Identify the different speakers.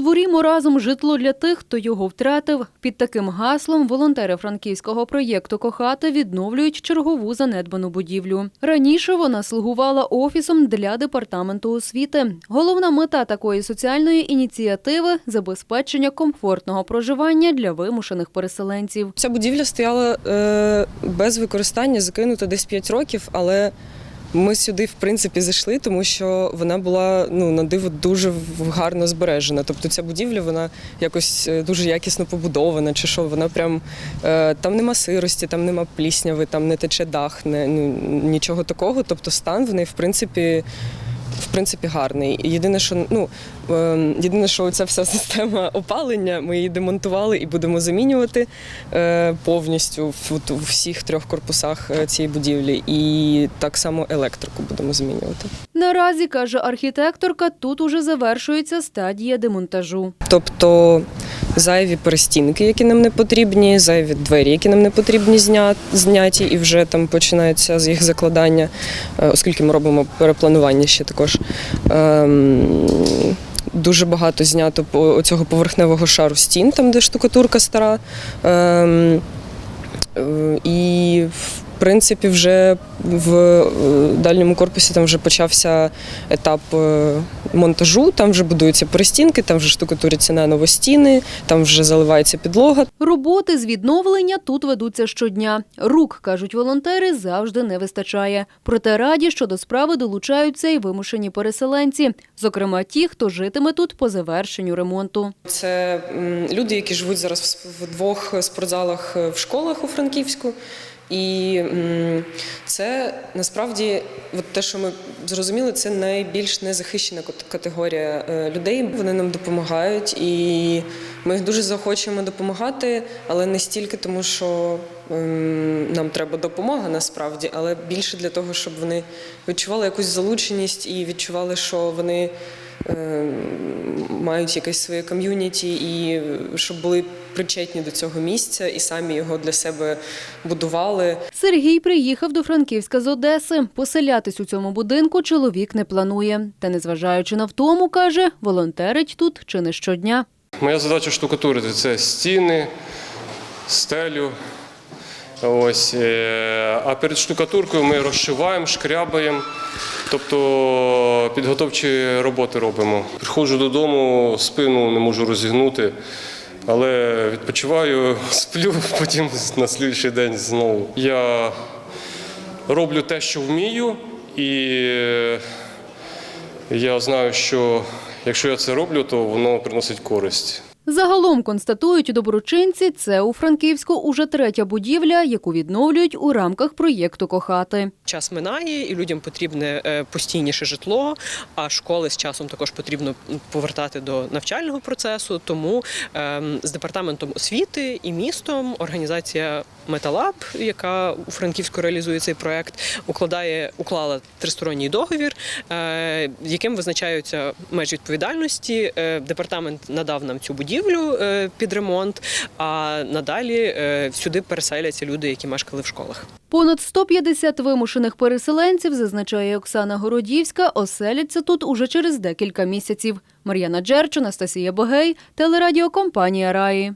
Speaker 1: Створімо разом житло для тих, хто його втратив. Під таким гаслом волонтери франківського проєкту Кохати відновлюють чергову занедбану будівлю. Раніше вона слугувала офісом для департаменту освіти. Головна мета такої соціальної ініціативи забезпечення комфортного проживання для вимушених переселенців.
Speaker 2: Ця будівля стояла е, без використання, закинута десь 5 років, але ми сюди, в принципі, зайшли, тому що вона була ну, на диво дуже гарно збережена. Тобто ця будівля вона якось е, дуже якісно побудована, чи що, вона прям е, там нема сирості, там нема плісняви, там не тече дах, не, ну, нічого такого. Тобто стан в неї, в принципі. В принципі, гарний. Єдине, що ну е, єдине, що ця вся система опалення, ми її демонтували і будемо замінювати е, повністю в, всіх трьох корпусах е, цієї будівлі. І так само електрику будемо змінювати.
Speaker 1: Наразі каже архітекторка, тут уже завершується стадія демонтажу.
Speaker 2: Тобто зайві перестінки, які нам не потрібні, зайві двері, які нам не потрібні, зняті, і вже там починається з їх закладання, е, оскільки ми робимо перепланування ще також. Ем, Дуже багато знято цього поверхневого шару стін, там де штукатурка стара. Ем, е, і принципі вже в е, дальньому корпусі там вже почався етап е, монтажу, там вже будуються перестінки, там вже штукатуряться на новостіни, там вже заливається підлога.
Speaker 1: Роботи з відновлення тут ведуться щодня. Рук, кажуть волонтери, завжди не вистачає. Проте раді, що до справи долучаються і вимушені переселенці, зокрема ті, хто житиме тут по завершенню ремонту.
Speaker 2: Це люди, які живуть зараз в двох спортзалах е, в школах у Франківську. І це насправді, от те, що ми зрозуміли, це найбільш незахищена кат- категорія е, людей. Вони нам допомагають, і ми їх дуже захочемо допомагати, але не стільки тому, що ем, нам треба допомога насправді, але більше для того, щоб вони відчували якусь залученість і відчували, що вони е, мають якесь своє ком'юніті, і е, щоб були причетні до цього місця і самі його для себе будували.
Speaker 1: Сергій приїхав до Франківська з Одеси. Поселятись у цьому будинку чоловік не планує. Та незважаючи на втому, каже, волонтерить тут чи не щодня.
Speaker 3: Моя задача штукатурити це стіни, стелю. Ось. е, А перед штукатуркою ми розшиваємо, шкрябаємо, тобто підготовчі роботи робимо. Приходжу додому, спину не можу розігнути, але відпочиваю, сплю, потім на слідчий день знову. Я роблю те, що вмію, і я знаю, що якщо я це роблю, то воно приносить користь.
Speaker 1: Загалом констатують доброчинці, це у Франківську уже третя будівля, яку відновлюють у рамках проєкту Кохати.
Speaker 4: час минає, і людям потрібне е, постійніше житло. А школи з часом також потрібно повертати до навчального процесу. Тому ем, з департаментом освіти і містом організація Металаб, яка у Франківську реалізує цей проект, укладає уклала тристоронній договір, е, яким визначаються межі відповідальності. Е, Департамент надав нам цю будівлю е, під ремонт. А надалі сюди переселяться люди, які мешкали в школах.
Speaker 1: Понад 150 вимушених переселенців, зазначає Оксана Городівська, оселяться тут уже через декілька місяців. Мар'яна Джерч, Анастасія Богей, телерадіокомпанія Раї.